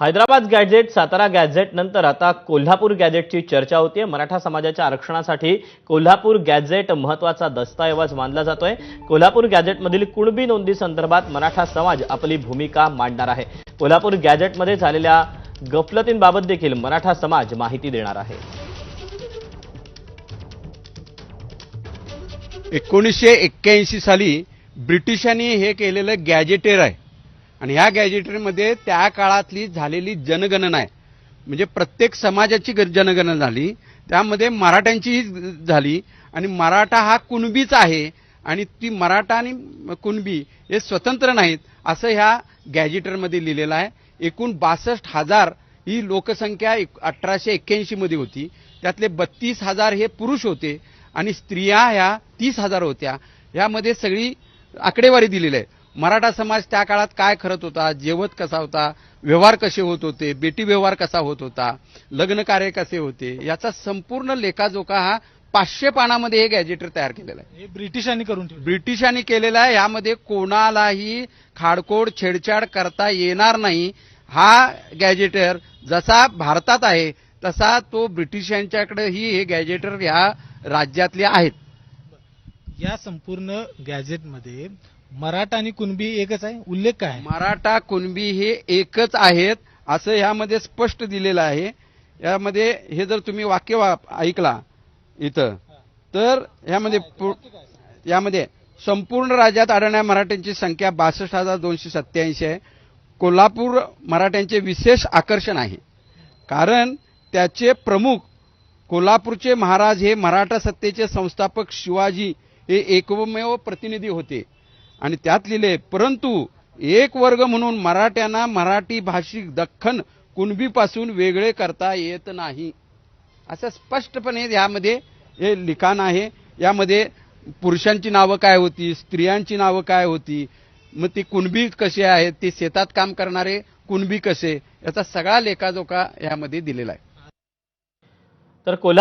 Hyderabad gadget Satara gadget नंतर आता कोल्हापूर गॅजेटची चर्चा होतीये. मराठा समाजाच्या आरक्षणासाठी कोल्हापूर गॅझेट महत्त्वाचा दस्तऐवज मानला जातोय. कोल्हापूर गॅझेटमधील कुणबी नोंदी संदर्भात मराठा समाज आपली भूमिका मांडणार आहे. कोल्हापूर गॅझेटमध्ये झालेल्या गफलतींबाबत देखील मराठा समाज माहिती देणार आहे. एकोणीसशे एक्क्याऐंशी साली ब्रिटिशांनी हे केलेलं गॅजेटेर आहे. आणि ह्या गॅजेटरीमध्ये त्या काळातली झालेली जनगणना आहे. म्हणजे प्रत्येक समाजाची ग- जनगणना झाली त्यामध्ये मराठ्यांचीही झाली आणि मराठा हा कुणबीच आहे आणि ती मराठा आणि कुणबी हे स्वतंत्र नाहीत असं ह्या गॅजेटरमध्ये लिहिलेलं आहे. एकूण बासष्ट हजार ही लोकसंख्या अठराशे एक्क्याऐंशीमध्ये होती. त्यातले बत्तीस हजार हे पुरुष होते आणि स्त्रिया ह्या तीस हजार होत्या. यामध्ये सगळी आकडेवारी दिलेली आहे. मराठा समाज त्या काळात काय करत होता? जेवत कसा होता? व्यवहार कसे होत होते? बेटी व्यवहार कसा होत होता? लग्न कार्य कसे होते? याचा संपूर्ण लेखाजोखा हा पाचशे पानामध्ये हे गॅजेटर तयार केलेला आहे. हे ब्रिटिशांनी करून ठेवलं. ब्रिटिशांनी केलेला आहे. यामध्ये कोणालाही खाडकोड छेडछाड करता येणार नाही. हा गॅजेटर जसा भारतात आहे तसा तो ब्रिटिशांच्याकडेही हे गॅजेटर ह्या राज्यातले आहेत. या संपूर्ण गॅझेटमध्ये मराठा आणि कुणबी एकच आहे? उल्लेख काय आहे? मराठा कुणबी हे एकच आहेत असं ह्यामध्ये स्पष्ट दिलेलं आहे. यामध्ये हे जर तुम्ही वाक्य वा- ऐकला इथं तर ह्यामध्ये पु- यामध्ये संपूर्ण राज्यात आढळणाऱ्या मराठ्यांची संख्या बासष्ट हजार दोनशे सत्याऐंशी आहे. कोल्हापूर मराठ्यांचे विशेष आकर्षण आहे. कारण त्याचे प्रमुख कोल्हापूरचे महाराज हे मराठा सत्तेचे संस्थापक शिवाजी हे एकमेव प्रतिनिधी होते. आणि त्यात लिहिले परंतु एक वर्ग म्हणून मराठ्यांना मराठी भाषिक दख्खन कुणबीपासून वेगळे करता येत नाही. असं स्पष्टपणे यामध्ये हे लिखाण आहे. यामध्ये पुरुषांची नावं काय होती स्त्रियांची नावं काय होती मग ती कुणबी कशी आहेत ते शेतात काम करणारे कुणबी कसे याचा सगळा लेखाजोखा यामध्ये दिलेला आहे. तर कोल्हा